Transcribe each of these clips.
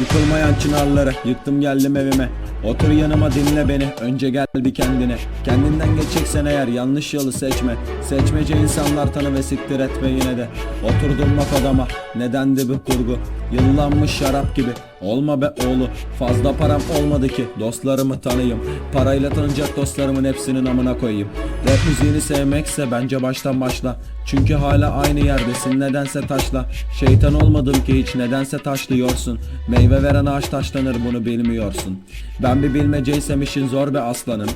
Yıkılmayan çınarları yıktım geldim evime. Otur yanıma dinle beni önce gel bir kendine. Kendinden geçeceksen eğer yanlış yolu seçme. Seçmece insanlar tanı ve siktir etme yine de. Oturdum bak odama nedendi bu kurgu? Yıllanmış şarap gibi. Olma be oğlu fazla param olmadı ki Dostlarımı tanıyım Parayla tanınacak dostlarımın hepsinin amına koyayım. Rap müziğini sevmekse bence baştan başla. Çünkü hala aynı yerdesin nedense taşla. Şeytan olmadım ki hiç nedense taşlıyorsun. Meyve veren ağaç taşlanır bunu bilmiyorsun. Ben bir bilmeceysem işin zor be aslanım.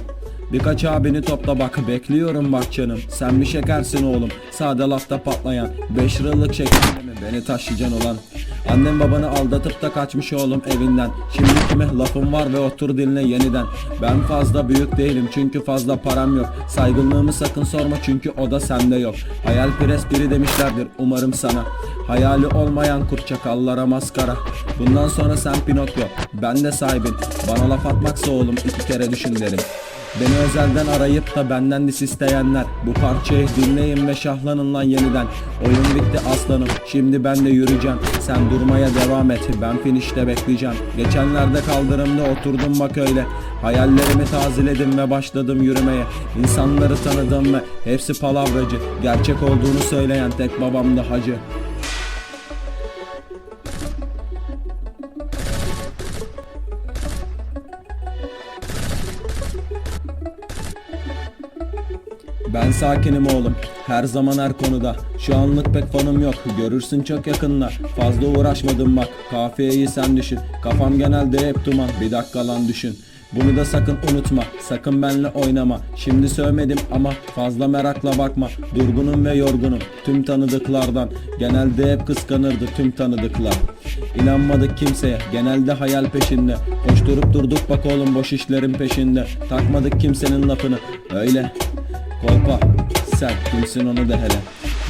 Birkaç abini topla bak bekliyorum bak canım. Sen bir şekersin oğlum sade lafta patlayan. 5 liralık şekerle mi beni taşıyacaksın olan Annem babanı aldatıp da kaçmış oğlum evinden. Şimdi kime lafım var ve otur dinle yeniden. Ben fazla büyük değilim çünkü fazla param yok. Saygınlığımı sakın sorma çünkü o da sende yok. Hayalperest biri demişlerdir umarım sana. Hayali olmayan kurt çakallara maskara. Bundan sonra sen Pinokyo ben de sahibin Bana laf atmaksa oğlum iki kere düşün derim Beni özelden arayıp da benden dis isteyenler. Bu parçayı dinleyin ve şahlanın lan yeniden. Oyun bitti aslanım şimdi ben de yürüyeceğim. Sen durmaya devam et ben finişte bekleyeceğim. Geçenlerde kaldırımda oturdum bak öyle. Hayallerimi tazeledim ve başladım yürümeye. İnsanları tanıdım ve hepsi palavracı. Gerçek olduğunu söyleyen tek babam da hacı Ben sakinim oğlum her zaman her konuda. Şu anlık pek fanım yok görürsün çok yakında Fazla uğraşmadım bak kafiyeyi sen düşün. Kafam genelde hep duman bir dakika lan düşün. Bunu da sakın unutma sakın benle oynama. Şimdi sövmedim ama fazla merakla bakma. Durgunum ve yorgunum tüm tanıdıklardan. Genelde hep kıskanırdı tüm tanıdıklar. İnanmadık kimseye genelde hayal peşinde. Koşturup durduk bak oğlum boş işlerin peşinde. Takmadık kimsenin lafını öyle Kolpa sen kimsin onu de hele.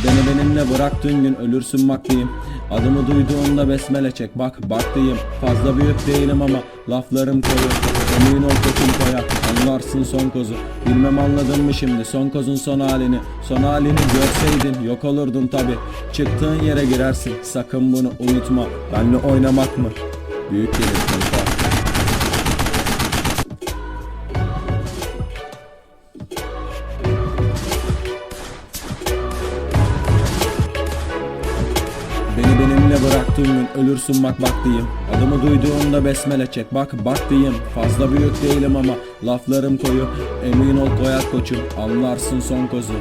Beni benimle bıraktığın gün ölürsün bak diyeyim. Adımı duyduğunda besmele çek bak bak diyeyim. Fazla büyük değilim ama laflarım koyu. Emin ol koçum koya anlarsın son kozu. Bilmem anladın mı şimdi son kozun son halini. Son halini görseydin yok olurdun tabi Çıktığın yere girersin sakın bunu unutma. Benle oynamak mı? Büyük gelir kolpa benimle bıraktığın gün ölürsün bak bak diyeyim. Adımı duyduğunda besmele çek bak bak diyeyim. Fazla büyük değilim ama laflarım koyu. Emin ol koyar koçum. Anlarsın son kozu